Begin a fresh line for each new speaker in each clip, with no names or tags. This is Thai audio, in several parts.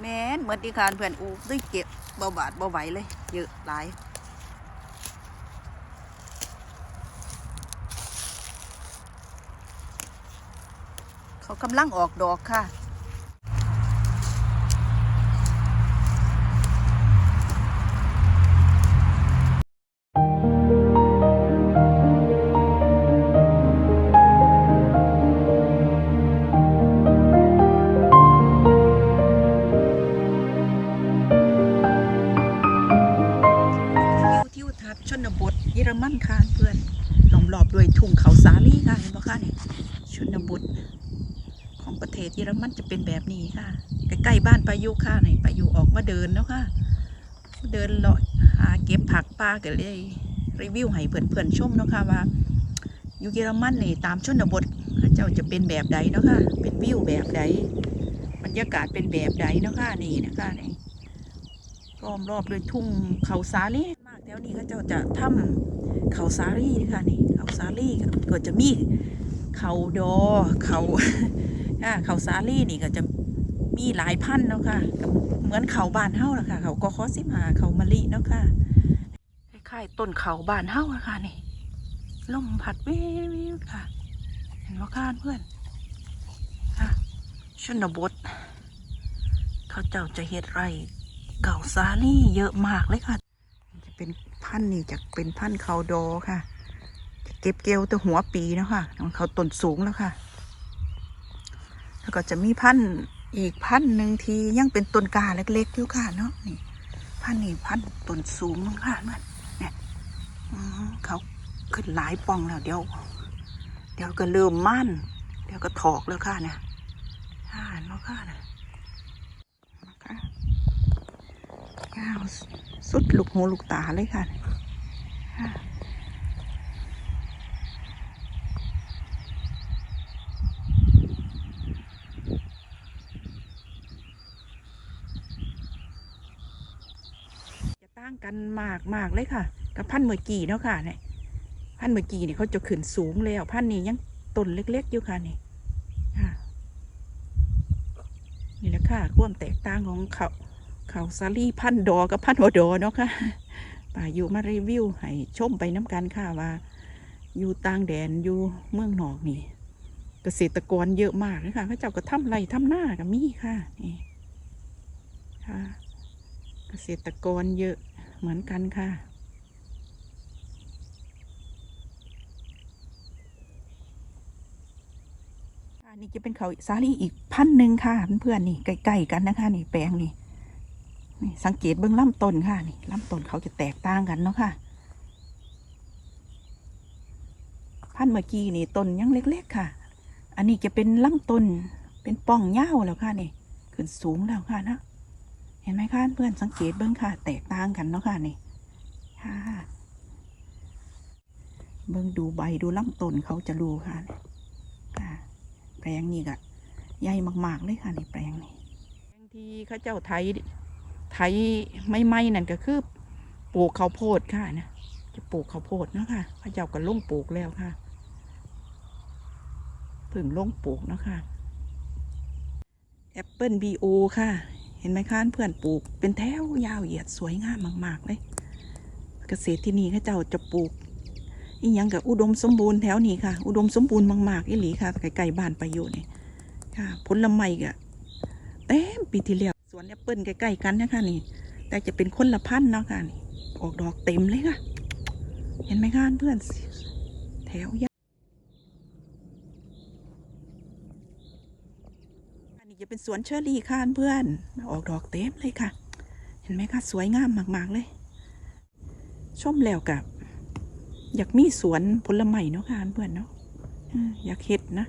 แม่นเหมือนที่คานเพื่อนอูด้วยเก็บเบาบาดเบาไหวเลย เยอะหลายเขากำลังออกดอกค่ะ ประเทศเยอรมันจะเป็นแบบนี้ค่ะ ใกล้ๆบ้านปายุค่ะนี่ปายุออกมาเดินแล้วค่ะ เดินเลาะหาเก็บผักป่ากันเลยรีวิวให้เพื่อนๆชมเนาะค่ะว่าอยู่เยอรมันนี่ตามชนบทเขาเจ้าจะเป็นแบบใดเนาะค่ะ เป็นวิวแบบใดบรรยากาศเป็นแบบใดเนาะค่ะนี่นะคะนี่ล้อมรอบด้วยทุ่งเขาสาลีมากแถวนี้เขาเจ้าจะทำเขาสาลีค่ะนี่เขาสาลีก็จะมีเขาดอเขา อ่าเขาสาลี่นี่ก็จะมีหลายพันธุ์เนาะค่ะเหมือนเขาบานเฮ้าละค่ะเขาก็คอสิมาเขามะลิเนาะค่ะคล้ายๆต้นเขาบานเฮ้าอะค่ะนี่ลมผัดวิวิวค่ะ เห็นว่าค่ะเพื่อนค่ะชนบท เขาเจ้าจะเฮ็ดไรเก่าซาลี่เยอะมากเลยค่ะ จะเป็นพันธุ์นี่จะเป็นพันธุ์เขาดอค่ะ จะเก็บเกลียวตัวหัวปีแล้วค่ะ ของเขาต้นสูงแล้วค่ะ ก็จะมีพันธุ์อีกพันธุ์หนึ่งที่ยังเป็นต้นกาเล็กๆอยู่ค่ะเนาะนี่พันธุ์นี่พันธุ์ต้นสูงมั้งค่ะมันเนี่ยเขาขึ้นหลายปองแล้วเดี๋ยว เดี๋ยวก็เริ่มมั่นเดี๋ยวก็ถอกแล้วค่ะเนี่ยอ่านแล้วค่ะนะนะคะยาวสุดลูกหูลูกตาเลยค่ะค่ะจะต่าง กันมากมากเลยค่ะ กับพันเมื่อกี้เนาะค่ะเนี่ยพันเมื่อกี้เนี่ยเขาจะขึ้นสูงแล้วพันนี้ยังต้นเล็กๆอยู่ค่ะนี่ค่ะนี่แหละค่ะความแตกต่างของเขาเขาซาลี่พันดอกับพันหัวดอเนาะค่ะป่าอยู่มารีวิวให้ชมไปน้ำกันค่ะว่า อยู่ต่างแดนอยู่เมืองนอกนี่เกษตรกรเยอะมากเลยค่ะพระเจ้าก็ทำไรทำหน้ากับมีค่ะนี่ค่ะ เกษตรกรเยอะ เหมือนกันค่ะนนี้จะเป็นเขาซาลี่อีกพันหนึ่งค่ะ เพื่อนๆนี่ใกล้ๆกันนะคะนี่แปลงนี่นี่สังเกตเบื้องล่ำต้นค่ะนี่ล่ำต้นเขาจะแตกต่างกันเนาะค่ะ พันเมื่อกี้นี่ต้นยังเล็ก ๆ ค่ะ อันนี้จะเป็นล่ำต้นเป็นป่องเง่าแล้วค่ะนี่ขึ้นสูงแล้วค่ะนะ เห็นไหมคะเพื่อนสังเกตเบื้องค่ะ แตกต่างกันเนาะค่ะนี่ค่ะเบื้องดูใบดูลำต้นเขาจะรู้ค่ะค่ะแปลงนี่ก็ใหญ่มากๆเลยค่ะนี่แปลงนี่แปลงที่เขาเจ้าไทยไถไม่ไม้นั่นก็คือปลูกข้าวโพดค่ะนะจะปลูกข้าวโพดเนาะค่ะพระเจ้าก็ลงปลูกแล้วค่ะเพิ่งลงปลูกเนาะค่ะแอปเปิลบีโอค่ะ เห็นไหมคะเพื่อนปลูกเป็นแถวยาวเหยียดสวยงามมากๆเลยเกษตรที่นี่เขาเจ้าจะปลูกอีหยังกับอุดมสมบูรณ์แถวนี้ค่ะ อุดมสมบูรณ์มากๆอีหลีค่ะไกลๆบ้านไปอยู่นี่ค่ะผลไม้ก็เต็มปีที่แล้วสวนแอปเปิลใกล้ๆกันนะคะนี่ แต่จะเป็นคนละพันธุ์เนาะค่ะนี่ออกดอกเต็มเลยค่ะ เห็นไหมคะเพื่อนแถวยาวอันนี้ จะเป็นสวนเชอรี่ค่ะเพื่อนออกดอกเต็มเลยค่ะ เห็นไหมคะสวยงามมากๆเลย ชมแล้วกับ อยากมีสวนผลไม้เนาะค่ะเพื่อนเนาะอยากเห็ดนะ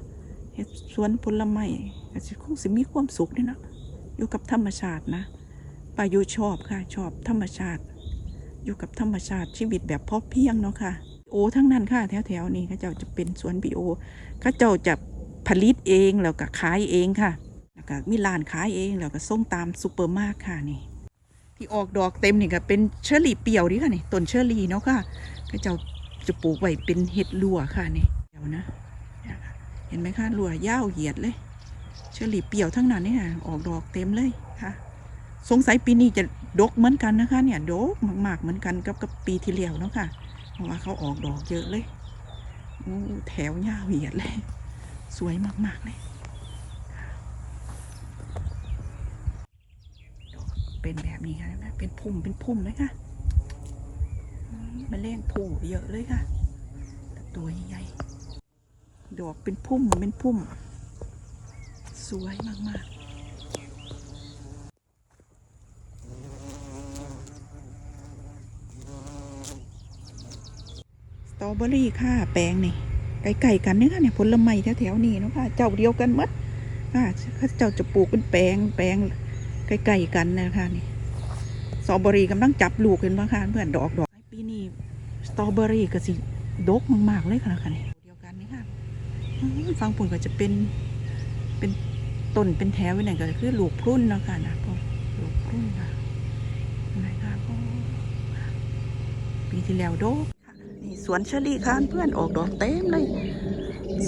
เห็ดสวนผลไม้ก็สิคงสิมีความสุขด้วยเนาะอยู่กับธรรมชาตินะปายุชอบค่ะชอบธรรมชาติ อยู่กับธรรมชาติชีวิตแบบพอเพียงเนาะค่ะโอทั้งนั้นค่ะแถวๆนี้เขาเจ้าจะเป็นสวนบีโอเขาเจ้าจะผลิตเองแล้วก็ขายเองค่ะ ก็มีร้านขายเอง แล้วก็ส่งตามซูเปอร์มาร์ทค่ะนี่ ที่ออกดอกเต็มนี่ก็เป็นเชอร์รี่เปรี้ยวดีค่ะนี่ต้นเชอร์รี่เนาะค่ะเขาเจ้าจะปลูกไว้เป็นเห็ดลัวค่ะนี่เดี๋ยวนะ เห็นไหมคะลัวยาวเหยียดเลย เชอรี่เปรี้ยวทั้งนั้นนี่ค่ะออกดอกเต็มเลยค่ะ สงสัยปีนี้จะดกเหมือนกันนะคะ เนี่ยดกมากๆเหมือนกันกับกับปีที่แล้วเนาะค่ะ เพราะว่าเขาออกดอกเยอะเลยโอ้แถวยาวเหยียดเลย สวยมากๆเลยดอก เป็นแบบนี้ค่ะเห็นไหมเป็นพุ่มเป็นพุ่มเลยค่ะมแมลงผู้เยอะเลยค่ะต,ตัวใหญ่ดอกเป็นพุ่มเป็นพุ่ม สวยมากๆสตรอเบอรี่ค่ะ แปลงนี่ไก่ๆกันเนี่ยค่ะเนี่ยผลไม้แถวๆนี้เนาะค่ะ เจ้าเดียวกันมัดค่ะเจ้าจะปลูกเป็นแปลงแปลง ไก่ๆกันนะคะนี่สตรอเบอรี่กำลังจับลูกเห็นบ้างค่ะเพื่อนดอกดอกปีนี้สตรอเบอรี่ก็สิดกมากๆเลยค่ะค่ะนี่เดียวกันนี่ค่ะฟังปุ่นก็จะเป็นเป็นต้นเป็นแถวไว้ไหนก็คือลูกพรุ่นเนาะค่ะนะพวกลูกพรุ่นค่ะนไหมคะโอ้ปีที่แล้วดกนี่สวนเชอรี่ค่ะเพื่อนออกดอกเต็มเลย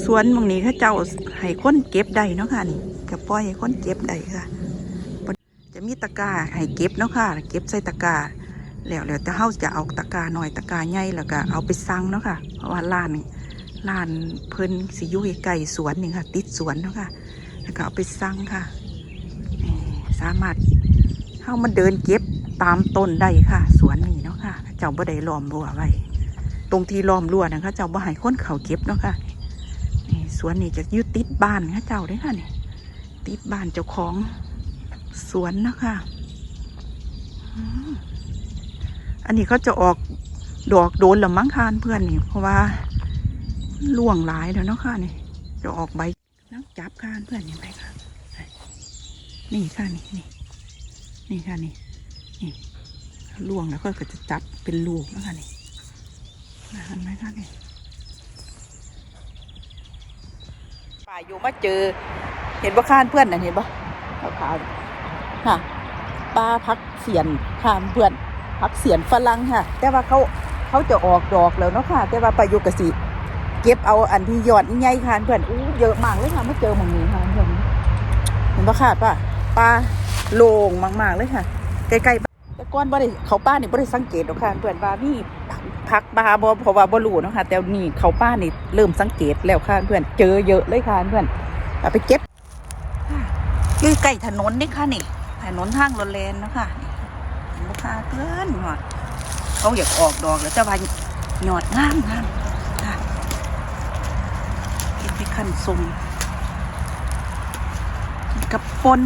สวนหมองนี้เข้าเจ้าให้คนเก็บได้เนาะค่ะนี่กระป้อยให้คนเก็บได้ค่ะ จะมีตะกร้าให้เก็บเนาะค่ะ เก็บใส่ตะกร้าแล้วแล้วแต่เฮาจะเอาตะกร้าหน่อยตะกร้าใหญ่แล้วก็เอาไปสั่งเนาะค่ะ เพราะว่าร้านนี่ร้านเพิ่นสิอยู่ใกล้สวนนี่ค่ะ ติดสวนเนาะค่ะ แล้วก็เอาไปสั่งค่ะ สามารถเฮามาเดินเก็บตามต้นได้ค่ะ สวนนี่เนาะค่ะ เจ้าบ่ได้ล้อมรั้วไว้ตรงที่ล้อมรั้วนะคะเจ้าบ่ให้คนเขาเก็บเนาะค่ะสวนนี่จะอยึดติดบ้านค่ะเจ้าเด้อค่ะนี่ติดบ้านเจ้าของ สวนนะคะอันนี้เขาจะออกดอกโดนละมั้งคานเพื่อนนี่เพราะว่าล่วงหลายแล้วเนาะค่ะนี่จะออกใบนักจับคานเพื่อนยังไงค่ะนี่ค่ะนี่นี่นี่ค่ะนี่นี่ล่วงแล้วก็จะจับเป็นลูกนะคะนี่นะเห็นไหมคะนี่ป่าอยู่มาเจอ เห็นว่าข้านเพื่อนน่ะเห็นปะขาวขาวๆ ค่ะปลาพักเสียนข้านเพื่อนพักเสียนฝรั่งค่ะ แต่ว่าเขาเขาจะออกดอกแล้วเนาะค่ะ แต่ว่าปลายุกสิเก็บเอาอันที่ยอดใหญ่ค่ะเพื่อนอู้เยอะมากเลยค่ะไม่เจอหมองนี้ค่ะเพื่อนเห็นปะค่ะป้าปลาโล่งมากๆเลยค่ะ ใกล้ๆแต่ก่อนบ่ได้เขาป้านี่บ่ได้สังเกตหรอกค่ะเพื่อนว่ามีพักบาบ่เพราะว่าบ่รู้เนาะค่ะ แต่นี่เขาป้านี่เริ่มสังเกตแล้วค่ะเพื่อนเจอเยอะเลยค่ะเพื่อนเอาไปเก็บใกล้ถนนนี่ค่ะนี่ ถนนทางรถเลนนะคะลูกค้าเพื่อนหอดเขาอยากออกดอกแล้วจะว่าหยอดงามงามค่ะเก็บไปขั้นทรงกับปน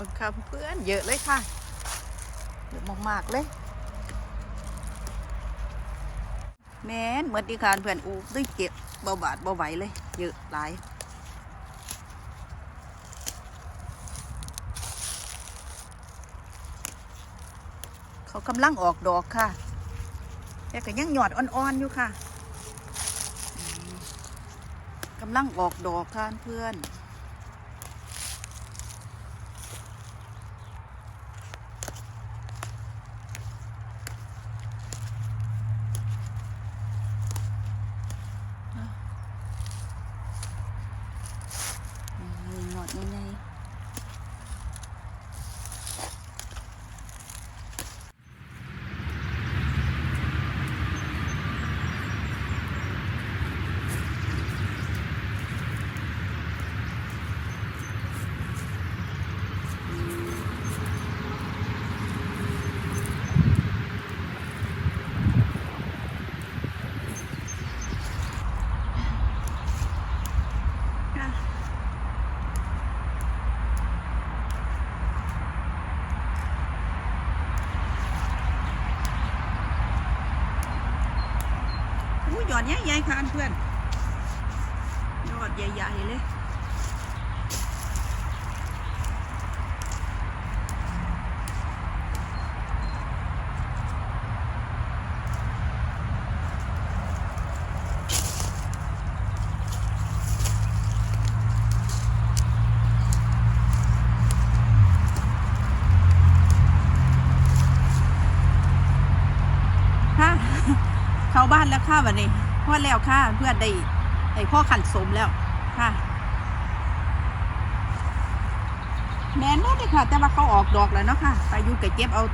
มืองคำเพื่อนเยอะเลยค่ะเยอะมากๆเลย แม่นเหมือนที่คานเพื่อนอูด้วยเก็บเบาบาดเบาไหวเลย เยอะหลายเขากำลังออกดอกค่ะ แต่ก็ยังหยอดอ่อนๆอยู่ค่ะกำลังออกดอกค่ะเพื่อนมีหยอดใหญ่ อดใหญ่ค่ะเพื่อนยอดใหญ่ๆเลยเข้าบ้านแล้วค่ะวันนี้ พอแล้วค่ะ เพื่อนได้ได้พ่อขันสมแล้วค่ะ แม่นบ่เลยค่ะ แต่ว่าเขาออกดอกแล้วเนาะค่ะไปอยู่กับเก็บเอา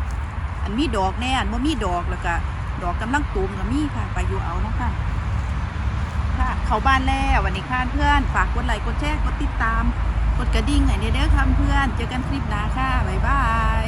อันมีดอกแน่อันบ่มีดอกแล้วก็ดอกกำลังตูมก็มีค่ะไปอยู่เอาเนาะค่ะค่ะ เขาบ้านแล้ววันนี้ค่ะเพื่อนฝากกดไลค์กดแชร์กดติดตามกดกระดิ่งให้เด้อค่ะเพื่อน เจอกันคลิปหน้าค่ะบ๊ายบาย